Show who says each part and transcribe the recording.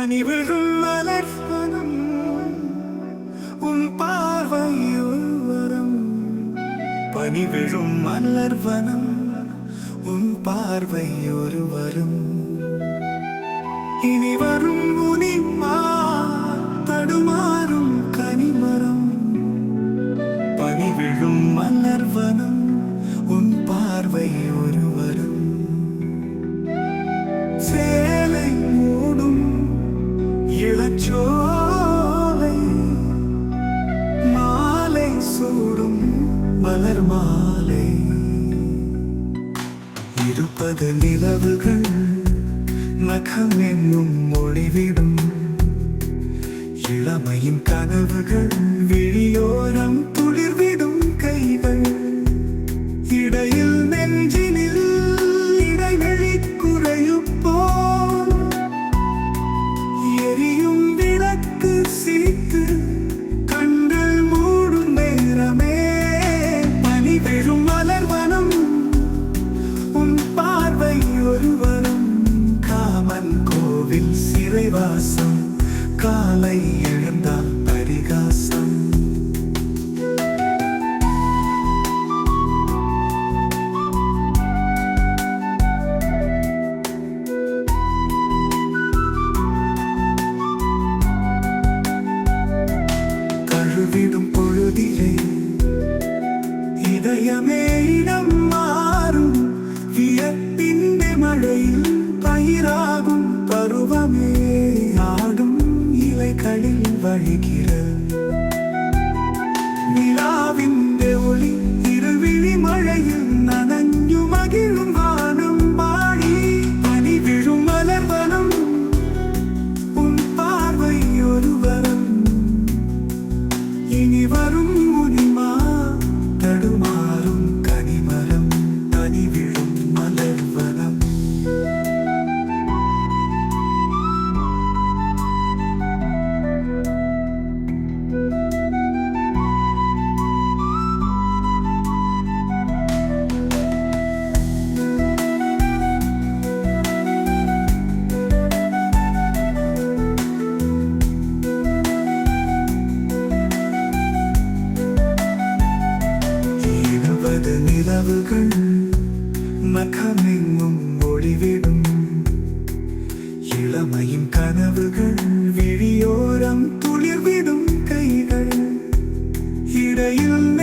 Speaker 1: பனிவிழும் மலர்வனம் உன் பார்வை ஒரு வரம் பனிவிழும் மலர்வனம் உன் பார்வை ஒரு வரம் இனி வரும் முனிமா தடுமாறும் கனிமரம். பனிவிழும் மலர்வனம் உன் பார்வை ஒரு இருப்பது நிலவுகள் நகம் என்னும் மொழிவிடும் இளமையின் கனவுகள். சிறைவாசம் காலை எழுந்தால் பரிகாசம். கழுவிடும் பொழுதிலே இதயமே quiet. எனது நிலவுகள் மகமெங்கும் ஒளிவிடும். இளமையின் கனவுகள் விழியோரம் துளிர்விடும் கைகள். இடையில்